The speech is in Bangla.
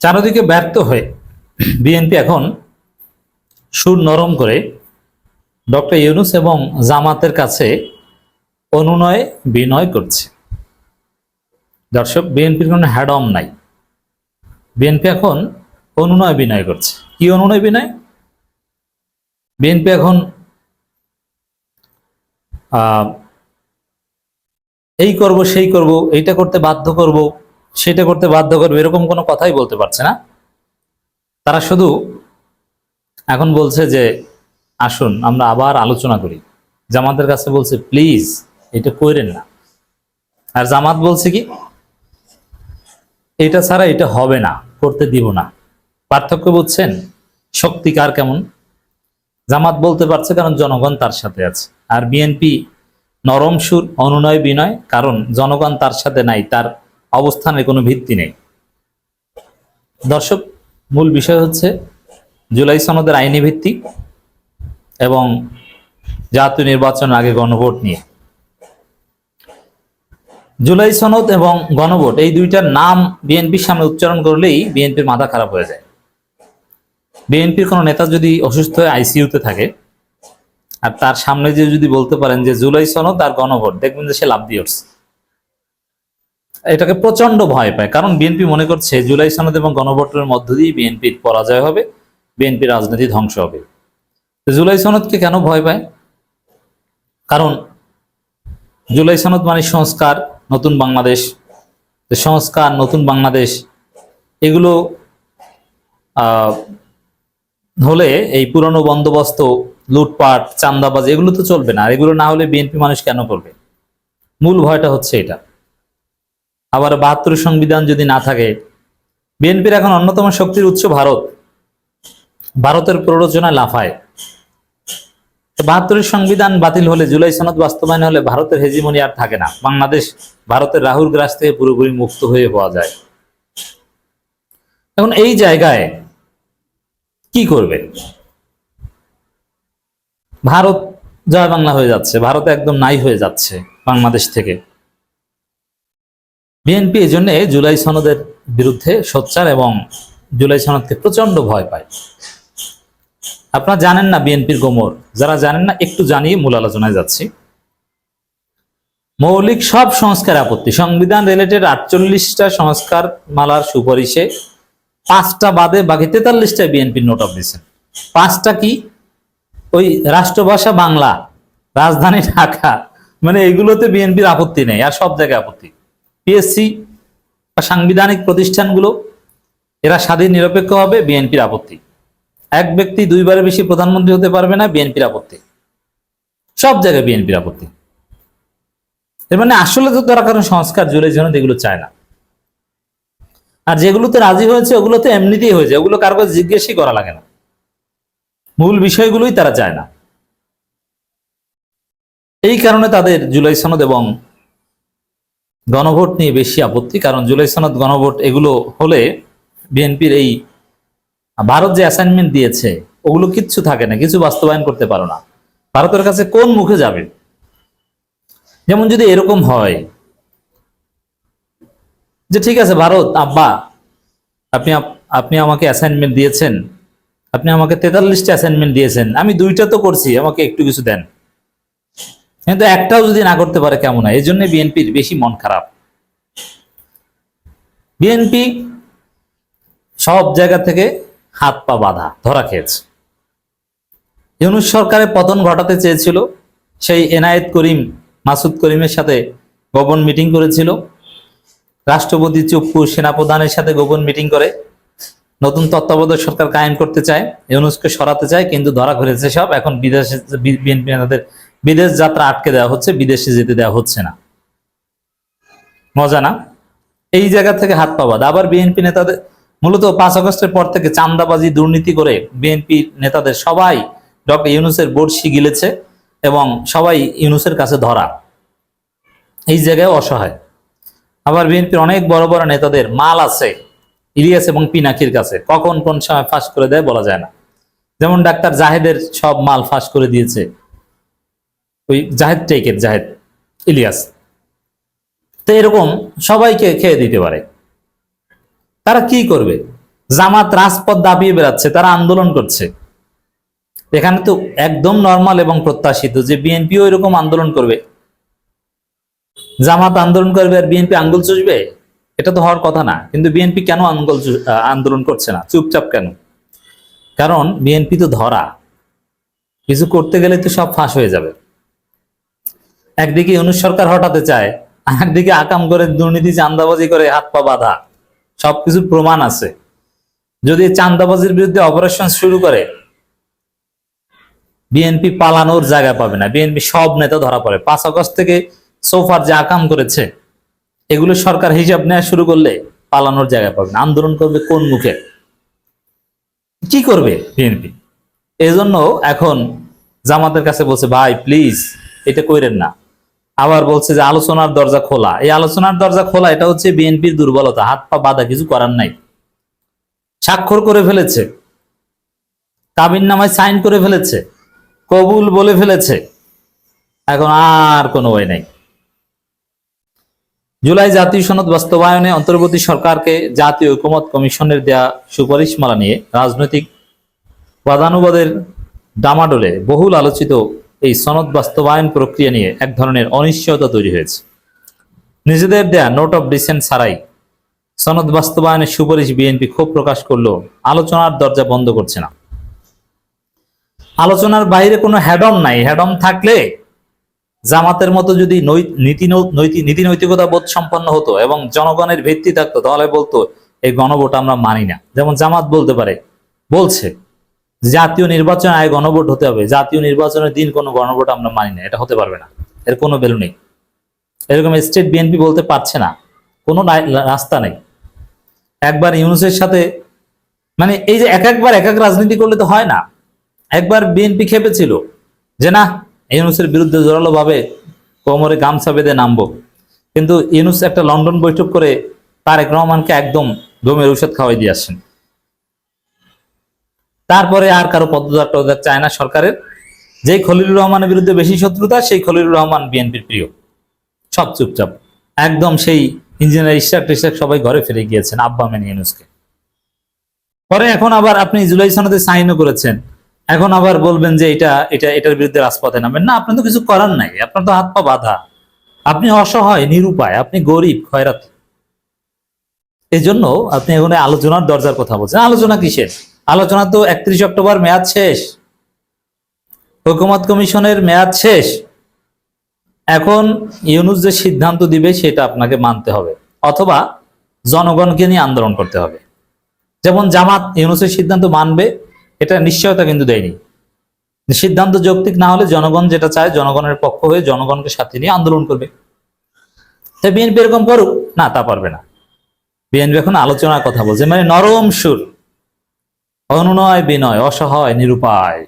চারদিকে ব্যর্থ হয়ে বিএনপি এখন সুর নরম করে ডক্টর ইউনুস এবং জামাতের কাছে অনুনয়, বিনয় করছে। দর্শক, বিএনপির কোনো হ্যাডম নাই। বিএনপি এখন অনুনয়, বিনয় করছে। কি অনুনয়, বিনয়? বিএনপি এখন এই করব, সেই করব, এইটা করতে বাধ্য করব। সেটা করতে বাধ্য করবে, এরকম কোনো কথাই বলতে পারছে না। তারা শুধু এখন বলছে যে, আসুন, আমরা আবার আলোচনা করি। জামাতের কাছে বলছে, প্লিজ, এটা কইরেন না। আর জামাত বলছে কি, এটা ছাড়া এটা হবে না, করতে দিব না। পার্থক্য বুঝছেন? শক্তি কার কেমন? জামাত বলতে পারছে কারণ জনগণ তার সাথে আছে। আর বিএনপি নরম সুর, অনুনয়, বিনয়, কারণ জনগণ তার সাথে নাই, তার অবস্থানের কোনো ভিত্তি নেই। দর্শক, মূল বিষয় হচ্ছে জুলাই সনদের আইনি ভিত্তি এবং জাতীয় নির্বাচনের আগে গণভোট নিয়ে। জুলাই সনদ এবং গণভোট এই দুইটার নাম বিএনপির সামনে উচ্চারণ করলেই বিএনপির মাথা খারাপ হয়ে যায়। বিএনপির কোনো নেতা যদি অসুস্থ হয়ে আইসিইউতে থাকে, আর তার সামনে যে যদি বলতে পারেন যে জুলাই সনদ আর গণভোট, দেখবেন যে সে লাভ দিয়ে উঠছে। এটাকে প্রচণ্ড ভয় পায়। কারণ বিএনপি মনে করছে জুলাই সনদ এবং গণভোটের মধ্য দিয়ে বিএনপির পরাজয় হবে, বিএনপি রাজনীতি ধ্বংস হবে। জুলাই সনদকে কেন ভয় পায়? কারণ জুলাই সনদ মানে সংস্কার, নতুন বাংলাদেশ। সংস্কার, নতুন বাংলাদেশ, এগুলো হলে এই পুরনো বন্দোবস্ত, লুটপাট চান্দাবাজ এগুলো তো চলবে না। আর এগুলো না হলে বিএনপি মানুষ কেন করবে? মূল ভয়টা হচ্ছে এটা। আবার বাহাত্তর সংবিধান যদি না থাকে, বিএনপির এখন অন্যতম শক্তির উৎস ভারত। ভারতের প্ররোচনায় লাফায়। বাহাত্তরের সংবিধান বাতিল হলে জুলাই সনদ বাস্তবায়ন হলে ভারতের হেজিমনি আর থাকে না। বাংলাদেশ ভারতের রাহুল গ্রাস থেকে পুরোপুরি মুক্ত হয়ে পাওয়া যায়। এখন এই জায়গায় কি করবে? ভারত জয় বাংলা হয়ে যাচ্ছে, ভারত একদম নাই হয়ে যাচ্ছে বাংলাদেশ থেকে। বিএনপি এই জন্য জুলাই সনদের বিরুদ্ধে সোচ্চার এবং জুলাই সনদকে প্রচণ্ড ভয় পায়। আপনারা জানেন না বিএনপির গোমর। যারা জানেন না, একটু জানিয়ে মূল আলোচনায় যাচ্ছি। মৌলিক সব সংস্কার আপত্তি। সংবিধান রিলেটেড আটচল্লিশটা সংস্কার মালার সুপারিশে পাঁচটা বাদে বাকি তেতাল্লিশটায় বিএনপির নোট অফ দিয়েছেন পাঁচটা কি? ওই রাষ্ট্রভাষা বাংলা, রাজধানী ঢাকা। মানে এগুলোতে বিএনপির আপত্তি নেই, আর সব জায়গায় আপত্তি। পিএসসি বা সাংবিধানিক প্রতিষ্ঠানগুলো, এরা স্বাধীন, নিরপেক্ষ হবে বিএনপির আপত্তি। এক ব্যক্তি দুইবারের বেশি প্রধানমন্ত্রী হতে পারবে না বিএনপির আপত্তি। সব জায়গায় বিএনপির আপত্তি। এর মানে আসলে তো তারা কারণ সংস্কার জুড়ে জন্য এগুলো চায় না। আর যেগুলোতে রাজি হয়েছে ওগুলোতে এমনিতেই হয়েছে। ওগুলো কারও জিজ্ঞেসই করা লাগে না। মূল বিষয়গুলোই তারা চায় না। এই কারণে তাদের জুলাই সনদ এবং গণভোট নিয়ে বেশি আপত্তি, কারণ জুলাই সনদ গণভোট এগুলো হলে বিএনপির এই ভারত যে অ্যাসাইনমেন্ট দিয়েছে, ওগুলো কিচ্ছু থাকে না, কিছু বাস্তবায়ন করতে পারো না। ভারতের কাছে কোন মুখে যাবে? যেমন যদি এরকম হয়, যে ঠিক আছে, ভারত, আব্বা, আপনি আপনি আমাকে অ্যাসাইনমেন্ট দিয়েছেন, আপনি আমাকে তেতাল্লিশটা অ্যাসাইনমেন্ট দিয়েছেন, আমি দুইটা তো করছি, আমাকে একটু কিছু দেন। কিন্তু একটাও যদি না করতে পারে কেমন হয়? এই জন্য বিএনপির বেশি মন খারাপ। বিএনপি সব জায়গা থেকে হাত পা বাঁধা, ধরা খেয়েছে। ইউনুস সরকারের পতন ঘটাতে চেয়েছিল, সেই এনায়েত করিম, মাসুদ করিমের সাথে গোপন মিটিং করেছিল। রাষ্ট্রপতি চুপ্পু সেনাপ্রধানের সাথে গোপন মিটিং করে। নতুন তত্ত্বাবধায়ক সরকার কায়েম করতে চায়, ইউনুসকে সরাতে চায়, কিন্তু ধরা করেছে সব। এখন বিদেশে বিএনপি নেতাদের বিদেশ যাত্রা আটকে দেওয়া হচ্ছে, বিদেশে যেতে দেওয়া হচ্ছে না। মজা না? এই জায়গা থেকে হাত পাওয়া আবার বিএনপি নেতাদের, মূলত পাঁচ আগস্টের পর থেকে চান্দাবাজি দুর্নীতি করে বিএনপি নেতাদের সবাই ডক্টর ইউনুসের বর্ষি গিলেছে এবং সবাই ইউনুসের কাছে ধরা। এই জায়গায় অসহায়। আবার বিএনপির অনেক বড় বড় নেতাদের মাল আছে, ইলিয়াস এবং পিনাকির কাছে। কখন কোন সময় ফাঁস করে দেয় বলা যায় না। যেমন ডাক্তার জাহেদের সব মাল ফাঁস করে দিয়েছে। ওই জাহেদ টেকের, জাহেদ ইলিয়াস। তো এরকম সবাইকে খেয়ে দিতে পারে। তারা কি করবে? জামাত রাজপথ দাবিয়ে বেড়াচ্ছে, তারা আন্দোলন করছে। এখানে তো একদম নর্মাল এবং প্রত্যাশিত যে বিএনপিও এরকম আন্দোলন করবে। জামাত আন্দোলন করবে আর বিএনপি আঙ্গুল চুষবে? এটা তো হওয়ার কথা না। কিন্তু বিএনপি কেন আঙ্গুল আন্দোলন করছে না? চুপচাপ কেন? কারণ বিএনপি তো ধরা। কিছু করতে গেলে তো সব ফাঁস হয়ে যাবে। একদিকে অনু সরকার হটাতে চায় একদিকে আকাম করে দুর্নীতি চান্দাবাজি করে হাত পা বাঁধা। সবকিছুর প্রমাণ আছে। যদি চান্দাবাজির বিরুদ্ধে অপারেশন শুরু করে, বিএনপি পালানোর জায়গা পাবে না। বিএনপি সব নেতা ধরা পড়ে। পাঁচ আগস্ট থেকে সোফার যে আকাম করেছে, এগুলো সরকার হিসাব নেওয়া শুরু করলে পালানোর জায়গা পাবে না। আন্দোলন করবে কোন মুখে? কি করবে বিএনপি? এজন্য এখন জামাতের কাছে বলছে, ভাই প্লিজ এটা কইরেন না। আবার বলছে যে আলোচনার দরজা খোলা। এই আলোচনার দরজা খোলা, এটা হচ্ছে বিএনপির দুর্বলতা। হাত পা বাঁধা, কিছু করার নাই। স্বাক্ষর করে ফেলেছে। কাবিন নামায় সাইন করে ফেলেছে। কবুল বলে ফেলেছে। এখন আর কোনো ওয়ে নাই। জুলাই জাতীয় সনদ বাস্তবায়নে অন্তর্বর্তী সরকারকে জাতীয় ঐকমত কমিশনের দেয়া সুপারিশমালা নিয়ে রাজনৈতিক বাদানুবাদের ডামাডোলে বহুল আলোচিত এই সনদ বাস্তবায়ন প্রক্রিয়া নিয়ে এক ধরনের অনিশ্চয়তা তৈরি হয়েছে। নিজেদের দেয়া নোট অফ ডিসেন্ট ছাড়াই সনদ বাস্তবায়নের সুপারিশ বিএনপি ক্ষোভ প্রকাশ করলেও আলোচনার দরজা বন্ধ করছে না। আলোচনার বাইরে কোনো হ্যাডম নাই। হ্যাডম থাকলে জামাতের মতো যদি নীতি নৈতিকতা বোধ সম্পন্ন হতো এবং জনগণের ভিত্তি থাকতো, তাহলে বলতো, এই গণভোট আমরা মানি না। যেমন জামাত বলতে পারে, বলছে জাতীয় নির্বাচন আয় গণভোট হতে হবে। জাতীয় নির্বাচনের দিন কোনো গণভোট আমরা মানি না। এটা হতে পারবে না। এর কোনো ভ্যালু নেই। এরকম স্টেট বিএনপি বলতে পারছে না। কোনো রাস্তা নেই। একবার ইউনুসের সাথে মানে এই যে এক একবার এক এক রাজনীতি করলে তো হয় না। একবার বিএনপি খেপেছিল যে না, ইউনুসের বিরুদ্ধে জোরালো ভাবে কোমরে গামছা বেঁধে নামবো। কিন্তু ইউনুস একটা লন্ডন বৈঠক করে তারেক রহমানকে একদম গমের ঔষধ খাওয়াই দিয়ে আসেন তারপরে আর কারও পদত্যাগ চায় না সরকারের। যেই খলিলুর রহমানের বিরুদ্ধে বেশি শত্রুতা, সেই খলিলুর রহমান বিএনপির প্রিয়। সব চুপচাপ। একদম সেই ইঞ্জিনিয়ার ইশাক টিশাক সবাই ঘরে ফিরে গিয়েছেন, আব্বা মেনে ইউনুসকে পরে এখন আবার আপনি জুলাই সনদে সাইনও করেছেন। এখন আবার বলবেন যে এটা এটা, এটার বিরুদ্ধে রাজপথে নামেন। না, আপনার তো কিছু করার নাই। আপনার তো হাত পা বাঁধা। আপনি অসহায়, নিরুপায়, আপনি গরিব, খয়রাত। এই জন্য আপনি এখন আলোচনার দরজার কথা বলছেন। আলোচনা কিসের? আলোচনা তো একত্রিশ অক্টোবর মেয়াদ শেষ। হুকুমত কমিশনের মেয়াদ শেষ। এখন ইউনুস যে সিদ্ধান্ত দিবে সেটা আপনাকে মানতে হবে, অথবা জনগণকে নিয়ে আন্দোলন করতে হবে। যেমন জামাত ইউনুসের সিদ্ধান্ত মানবে, এটা নিশ্চয়তা কিন্তু দেয়নি। সিদ্ধান্ত যৌক্তিক না হলে জনগণ যেটা চায় জনগণের পক্ষ হয়ে জনগণকে সাথে নিয়ে আন্দোলন করবে। বিএনপি এরকম করুক, না তা পারবে না। বিএনপি এখন আলোচনার কথা বলছে মানে নরম সুর। অনুনয় বিনয় অসহায় নিরুপায়।